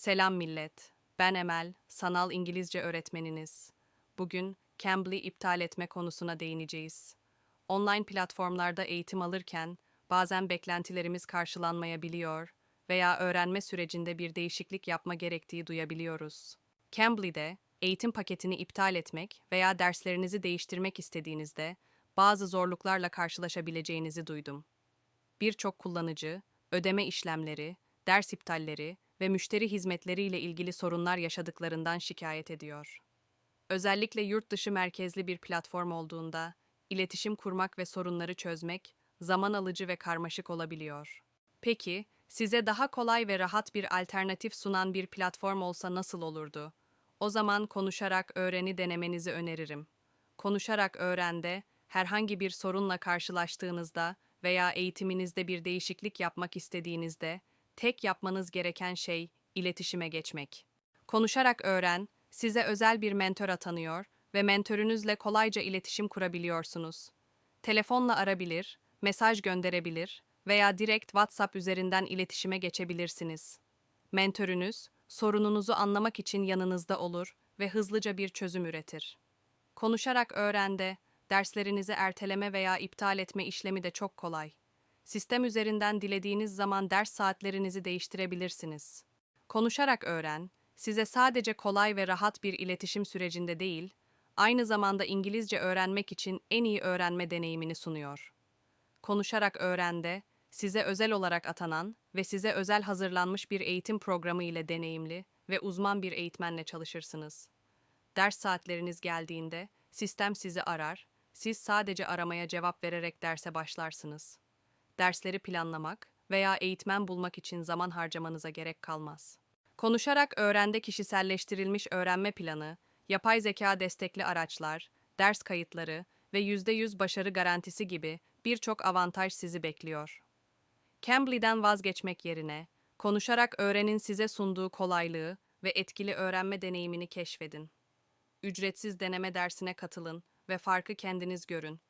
Selam millet. Ben Emel, sanal İngilizce öğretmeniniz. Bugün Cambly iptal etme konusuna değineceğiz. Online platformlarda eğitim alırken bazen beklentilerimiz karşılanmayabiliyor veya öğrenme sürecinde bir değişiklik yapma gerektiği duyabiliyoruz. Cambly'de eğitim paketini iptal etmek veya derslerinizi değiştirmek istediğinizde bazı zorluklarla karşılaşabileceğinizi duydum. Birçok kullanıcı ödeme işlemleri, ders iptalleri ve müşteri hizmetleriyle ilgili sorunlar yaşadıklarından şikayet ediyor. Özellikle yurt dışı merkezli bir platform olduğunda iletişim kurmak ve sorunları çözmek zaman alıcı ve karmaşık olabiliyor. Peki, size daha kolay ve rahat bir alternatif sunan bir platform olsa nasıl olurdu? O zaman konuşarak öğreni denemenizi öneririm. Konuşarak öğrende herhangi bir sorunla karşılaştığınızda veya eğitiminizde bir değişiklik yapmak istediğinizde tek yapmanız gereken şey iletişime geçmek. Konuşarak öğren, size özel bir mentor atanıyor ve mentörünüzle kolayca iletişim kurabiliyorsunuz. Telefonla arabilir, mesaj gönderebilir veya direkt WhatsApp üzerinden iletişime geçebilirsiniz. Mentörünüz, sorununuzu anlamak için yanınızda olur ve hızlıca bir çözüm üretir. Konuşarak öğrende, derslerinizi erteleme veya iptal etme işlemi de çok kolay. Sistem üzerinden dilediğiniz zaman ders saatlerinizi değiştirebilirsiniz. Konuşarak öğren, size sadece kolay ve rahat bir iletişim sürecinde değil, aynı zamanda İngilizce öğrenmek için en iyi öğrenme deneyimini sunuyor. Konuşarak öğrende, size özel olarak atanan ve size özel hazırlanmış bir eğitim programı ile deneyimli ve uzman bir eğitmenle çalışırsınız. Ders saatleriniz geldiğinde sistem sizi arar, siz sadece aramaya cevap vererek derse başlarsınız. Dersleri planlamak veya eğitmen bulmak için zaman harcamanıza gerek kalmaz. Konuşarak öğrende kişiselleştirilmiş öğrenme planı, yapay zeka destekli araçlar, ders kayıtları ve %100 başarı garantisi gibi birçok avantaj sizi bekliyor. Cambly'den vazgeçmek yerine, konuşarak öğrenin size sunduğu kolaylığı ve etkili öğrenme deneyimini keşfedin. Ücretsiz deneme dersine katılın ve farkı kendiniz görün.